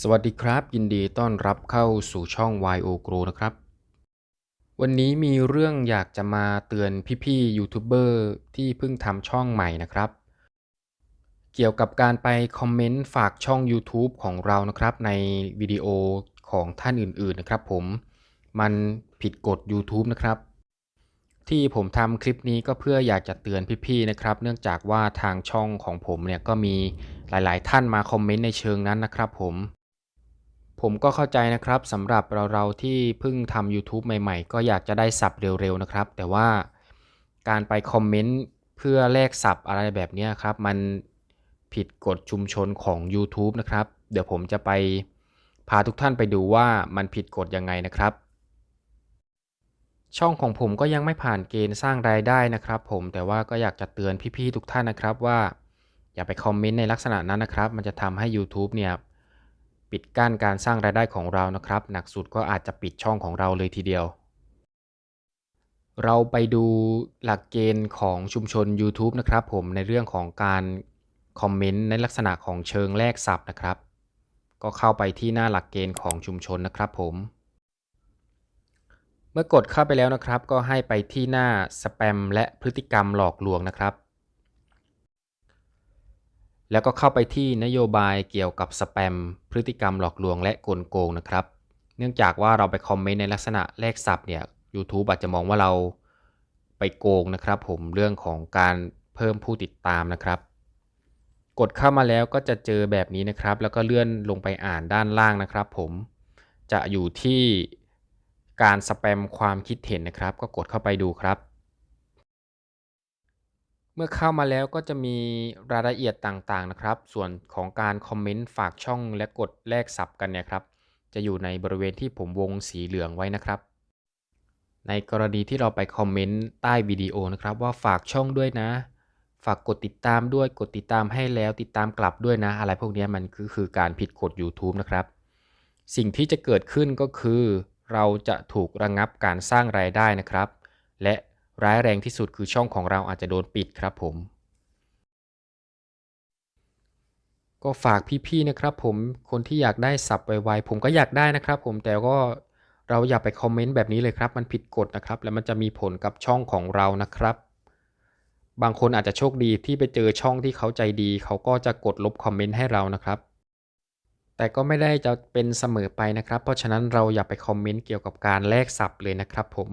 สวัสดีครับ ยินดีต้อนรับเข้าสู่ช่อง YO Grow นะครับ วันนี้มีเรื่องอยากจะมาเตือนพี่ๆยูทูบเบอร์ที่เพิ่งทำช่องใหม่นะครับ เกี่ยวกับการไปคอมเมนต์ฝากช่อง YouTube ของเรานะครับ ในวิดีโอของท่านอื่นๆนะครับผมมันผิดกฎ YouTube นะครับ ที่ผมทำคลิปนี้ก็เพื่ออยากจะเตือนพี่ๆนะครับ เนื่องจากว่าทางช่องของผมเนี่ยก็มีหลายๆ ท่านมาคอมเมนต์ในเชิงนั้นนะครับผมผมก็เข้าใจนะครับสำหรับเราๆที่เพิ่งทำ YouTube ใหม่ๆ ก็อยากจะได้สับเร็วๆนะครับ แต่ว่าการไปคอมเมนต์เพื่อแลกสับอะไรแบบนี้ครับ มันผิดกฎชุมชนของ YouTube นะครับ เดี๋ยวผมจะไปพาทุกท่านไปดูว่ามันผิดกฎยังไงนะครับ ช่องของผมก็ยังไม่ผ่านเกณฑ์สร้างรายได้นะครับ ผมแต่ว่าก็อยากจะเตือนพี่ๆทุกท่านนะครับว่า อย่าไปคอมเมนต์ในลักษณะนั้นนะครับ มันจะทำให้ YouTube เนี่ยปิดกั้นการสร้างรายได้ของเรานะครับ หนักสุดก็อาจจะปิดช่องของเราเลยทีเดียว เราไปดูหลักเกณฑ์ของชุมชน YouTube นะครับผมในเรื่องของการคอมเมนต์ในลักษณะของเชิงแลกศัพท์นะครับ ก็เข้าไปที่หน้าหลักเกณฑ์ของชุมชนนะครับผม เมื่อกดเข้าไปแล้วนะครับ ก็ให้ไปที่หน้าสแปมและพฤติกรรมหลอกลวงนะครับ แล้วก็เข้าไปที่นโยบายเกี่ยวกับสแปมพฤติกรรมหลอกลวงและกลโกงนะครับ เนื่องจากว่าเราไปคอมเมนต์ในลักษณะแลกศัพท์เนี่ย YouTube อาจจะมองว่าเราไปโกงนะครับ ผมเรื่องของการเพิ่มผู้ติดตามนะครับ กดเข้ามาแล้วก็จะเจอแบบนี้นะครับ แล้วก็เลื่อนลงไปอ่านด้านล่างนะครับ ผมจะอยู่ที่ การสแปมความคิดเห็นนะครับ ก็กดเข้าไปดูครับ เมื่อเข้ามาแล้วก็จะมีรายละเอียดต่างๆนะครับ ส่วนของการคอมเมนต์ฝากช่องและกดแลกสับกันเนี่ยครับ จะอยู่ในบริเวณที่ผมวงสีเหลืองไว้นะครับ ในกรณีที่เราไปคอมเมนต์ใต้วิดีโอนะครับว่าฝากช่องด้วยนะ ฝากกดติดตามด้วยกดติดตามให้แล้วติดตามกลับด้วยนะ อะไรพวกนี้มันคือคือการผิดกฎ YouTube นะครับ สิ่งที่จะเกิดขึ้นก็คือ เราจะถูกระงงับการสร้างรายได้นะครับ และร้ายแรงที่สุดคือช่องของเราอาจจะโดนปิดครับผม ก็ฝากพี่ๆนะครับผมคนที่อยากได้สับไวๆผมก็อยากได้นะครับ ผมแต่ก็เราอย่าไปคอมเมนต์แบบนี้เลยครับ มันผิดกฎนะครับ แล้วมันจะมีผลกับช่องของเรานะครับ บางคนอาจจะโชคดีที่ไปเจอช่องที่เขาใจดี เขาก็จะกดลบคอมเมนต์ให้เรานะครับ แต่ก็ไม่ได้จะเป็นเสมอไปนะครับ เพราะฉะนั้นเราอย่าไปคอมเมนต์เกี่ยวกับการแลกสับเลยนะครับผม